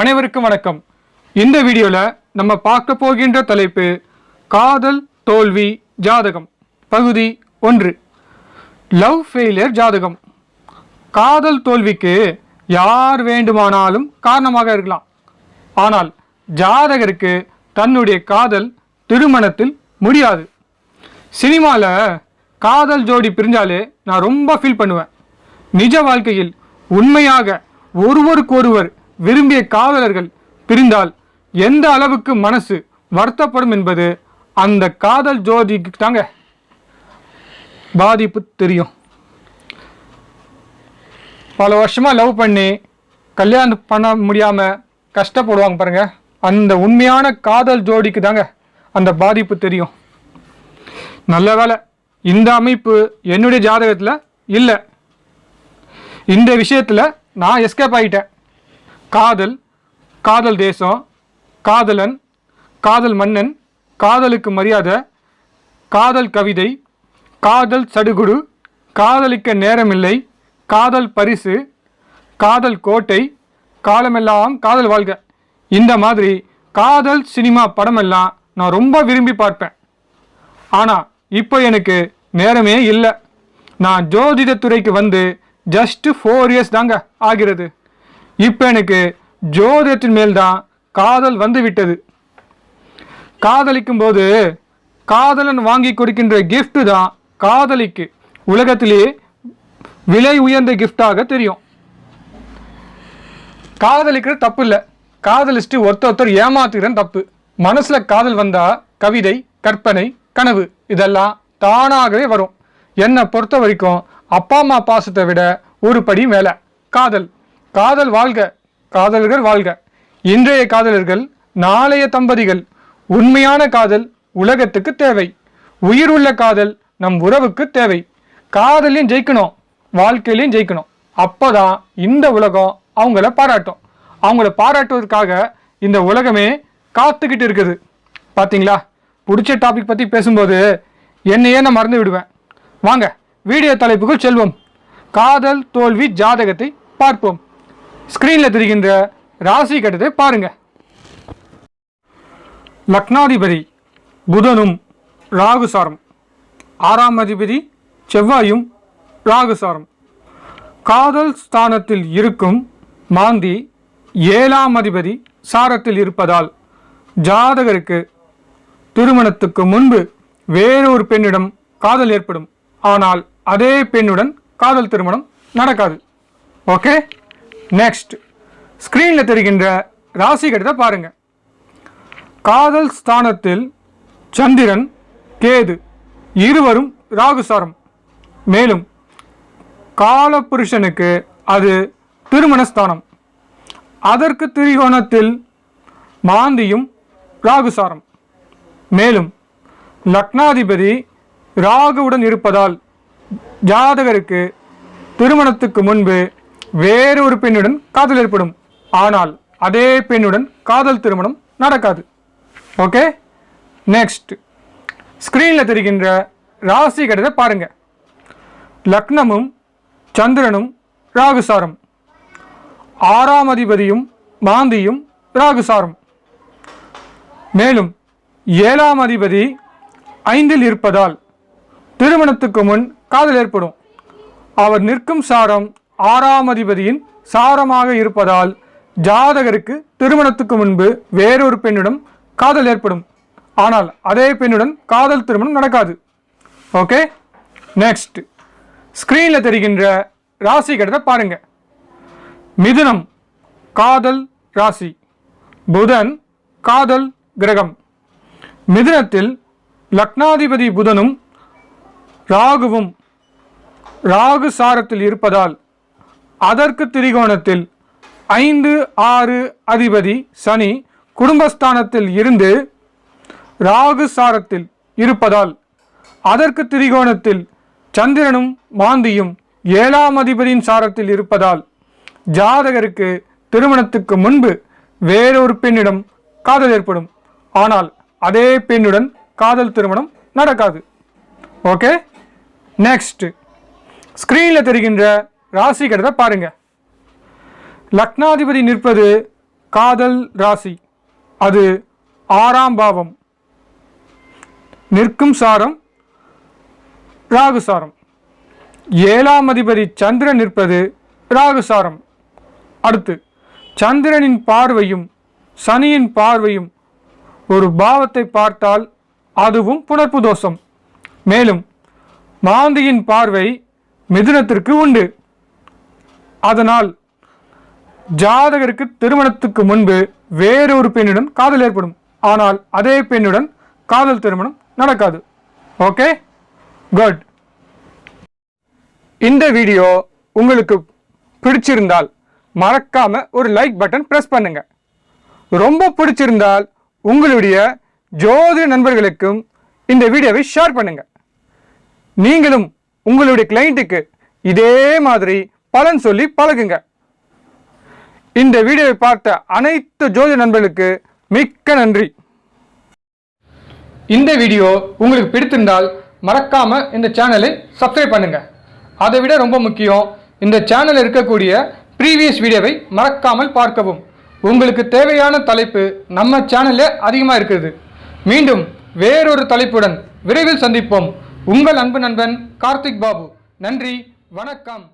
அனைவருக்கும் வணக்கம். இந்த வீடியோவில் நம்ம பார்க்க போகின்ற தலைப்பு காதல் தோல்வி ஜாதகம் பகுதி ஒன்று. லவ் ஃபெயிலியர் ஜாதகம். காதல் தோல்விக்கு யார் வேண்டுமானாலும் காரணமாக இருக்கலாம். ஆனால் ஜாதகருக்கு தன்னுடைய காதல் திருமணத்தில் முடியாது. சினிமாவில் காதல் ஜோடி பிரிஞ்சாலே நான் ரொம்ப ஃபீல் பண்ணுவேன். நிஜ வாழ்க்கையில் உண்மையாக ஒருவருக்கொருவர் விரும்பிய காதலர்கள் பிரிந்தால் எந்த அளவுக்கு மனசு வருத்தப்படும் என்பது அந்த காதல் ஜோடிக்கு தாங்க பாதிப்பு தெரியும். பல வருஷமாக லவ் பண்ணி கல்யாணம் பண்ண முடியாமல் கஷ்டப்படுவாங்க பாருங்க. அந்த உண்மையான காதல் ஜோடிக்கு தாங்க அந்த பாதிப்பு தெரியும். நல்ல வேலை இந்த அமைப்பு என்னுடைய ஜாதகத்தில் இல்லை. இந்த விஷயத்தில் நான் எஸ்கேப் ஆகிட்டேன் காதல் காதல் தேசம் காதலன் காதல் மன்னன் காதலுக்கு மரியாதை காதல் கவிதை காதல் சடுகுடு காதலிக்க நேரமில்லை காதல் பரிசு காதல் கோட்டை காலமெல்லாம் காதல் வாழ்க. இந்த மாதிரி காதல் சினிமா படமெல்லாம் நான் ரொம்ப விரும்பி பார்ப்பேன். ஆனால் இப்போ எனக்கு நேரமே இல்லை. நான் ஜோதிடத்துறைக்கு வந்து ஜஸ்ட் ஃபோர் இயர்ஸ் தாங்க ஆகிறது. இப்போ எனக்கு ஜோதிடத்தின் மேல் தான் காதல் வந்து விட்டது காதலிக்கும் போது காதலன் வாங்கி கொடுக்கின்ற கிஃப்ட் தான் காதலிக்கு. உலகத்திலேயே விலை உயர்ந்த கிஃப்டாக தெரியும். காதலிக்கிறது தப்பு இல்லை காதலிச்சுட்டு ஒருத்தர் ஒருத்தர் ஏமாத்துகிறேன் தப்பு. மனசில் காதல் வந்தால் கவிதை கற்பனை கனவு இதெல்லாம் தானாகவே வரும். என்னை பொறுத்த வரைக்கும் அப்பா அம்மா பாசத்தை விட ஒரு படி மேலே காதல். காதல் வாழ்க காதலர்கள் வாழ்க. இன்றைய காதலர்கள் நாளைய தம்பதிகள். உண்மையான காதல் உலகத்துக்கு தேவை. உயிர் உள்ள காதல் நம் உறவுக்கு தேவை. காதலையும் ஜெயிக்கணும் வாழ்க்கையிலையும் ஜெயிக்கணும். அப்போதான் இந்த உலகம் அவங்கள பாராட்டும். அவங்கள பாராட்டுவதற்காக இந்த உலகமே காத்துக்கிட்டு இருக்குது. பார்த்தீங்களா பிடிச்ச டாபிக் பற்றி பேசும்போது என்னையே நான் மறந்து விடுவேன். வாங்க வீடியோ தலைப்புக்குள் செல்வோம். காதல் தோல்வி ஜாதகத்தை பார்ப்போம். ஸ்க்ரீனில் தெரிகின்ற ராசி கட்டத்தை பாருங்க. லக்னாதிபதி புதனும் ராகுசாரம். ஆறாம் அதிபதி செவ்வாயும் ராகுசாரம். காதல் ஸ்தானத்தில் இருக்கும் மாந்தி ஏழாம் அதிபதி சாரத்தில் இருப்பதால் ஜாதகருக்கு திருமணத்துக்கு முன்பு வேறொரு பெண்ணிடம் காதல் ஏற்படும். ஆனால் அதே பெண்ணுடன் காதல் திருமணம் நடக்காது. ஓகே? நெக்ஸ்ட் ஸ்க்ரீனில் தெரிகின்ற ராசி கட்டத்தை பாருங்க. காதல் ஸ்தானத்தில் சந்திரன் கேது இருவரும் ராகுசாரம். மேலும் காலபுருஷனுக்கு அது திருமணஸ்தானம் அதற்கு திரிகோணத்தில் மாந்தியும் ராகுசாரம். மேலும் லக்னாதிபதி ராகுவுடன் இருப்பதால் ஜாதகருக்கு திருமணத்துக்கு முன்பு வேறொரு பெண்ணுடன் காதல் ஏற்படும். ஆனால் அதே பெண்ணுடன் காதல் திருமணம் நடக்காது. ஓகே? நெக்ஸ்ட் ஸ்க்ரீனில் தெரிகின்ற ராசி கட்டத்தை பாருங்க. லக்னமும் சந்திரனும் ராகுசாரம். ஆறாம் அதிபதியும் மாந்தியும் ராகுசாரம். மேலும் ஏழாம் அதிபதி ஐந்தில் இருப்பதால் திருமணத்துக்கு முன் காதல் ஏற்படும். அவர் நிற்கும் சாரம் ஆறாம் அதிபதியின் சாரமாக இருப்பதால் ஜாதகருக்கு திருமணத்துக்கு முன்பு வேறொரு பெண்ணிடம் காதல் ஏற்படும். ஆனால் அதே பெண்ணுடன் காதல் திருமணம் நடக்காது. ஓகே நெக்ஸ்ட் ஸ்க்ரீனில் தெரிகின்ற ராசி கடத்தை பாருங்க. மிதுனம் காதல் ராசி. புதன் காதல் கிரகம். மிதுனத்தில் லக்னாதிபதி புதனும் ராகுவும் ராகு சாரத்தில் இருப்பதால் அதற்கு திரிகோணத்தில் ஐந்து ஆறு அதிபதி சனி குடும்பஸ்தானத்தில் இருந்து ராகு சாரத்தில் இருப்பதால் அதற்கு திரிகோணத்தில் சந்திரனும் மாந்தியும் ஏழாம் அதிபதியின் சாரத்தில் இருப்பதால் ஜாதகருக்கு திருமணத்துக்கு முன்பு வேறொரு பெண்ணிடம் காதல் ஏற்படும். ஆனால் அதே பெண்ணுடன் காதல் திருமணம் நடக்காது. ஓகே நெக்ஸ்ட் ஸ்க்ரீனில் தெரிகின்ற ராசி கட்டத்தை பாருங்க. லக்னாதிபதி நிற்பது காதல் ராசி. அது ஆறாம் பாவம். நிற்கும் சாரம் ராகு சாரம். ஏழாம் அதிபதி சந்திரன் நிற்பது ராகு சாரம். அடுத்து சந்திரனின் பார்வையும் சனியின் பார்வையும் ஒரு பாவத்தை பார்த்தால் அதுவும் புணர்ப்பு தோஷம். மேலும் மாந்தியின் பார்வை மிதுனத்திற்கு உண்டு. அதனால் ஜாதகருக்கு திருமணத்துக்கு முன்பு வேறொரு பெண்ணுடன் காதல் ஏற்படும். ஆனால் அதே பெண்ணுடன் காதல் திருமணம் நடக்காது. ஓகே? குட் இந்த வீடியோ உங்களுக்கு பிடிச்சிருந்தால் மறக்காம ஒரு லைக் பட்டன் பிரஸ் பண்ணுங்க. ரொம்ப பிடிச்சிருந்தால் உங்களுடைய ஜோதிட நண்பர்களுக்கும் இந்த வீடியோவை ஷேர் பண்ணுங்க. நீங்களும் உங்களுடைய கிளைண்ட்டுக்கு இதே மாதிரி பலன் சொல்லி பழகுங்க. இந்த வீடியோவை பார்த்த அனைத்து ஜோதி நண்பர்களுக்கு மிக்க நன்றி. இந்த வீடியோ உங்களுக்கு பிடித்திருந்தால் மறக்காம இந்த சேனலை சப்ஸ்கிரைப் பண்ணுங்க. அதை விட ரொம்ப முக்கியம் இந்த சேனலில் இருக்கக்கூடிய ப்ரீவியஸ் வீடியோவை மறக்காமல் பார்க்கவும். உங்களுக்கு தேவையான தலைப்பு நம்ம சேனலில் அதிகமாக இருக்குது மீண்டும் வேறொரு தலைப்புடன் விரைவில் சந்திப்போம். உங்கள் அன்பு நண்பன் கார்த்திக் பாபு. நன்றி வணக்கம்.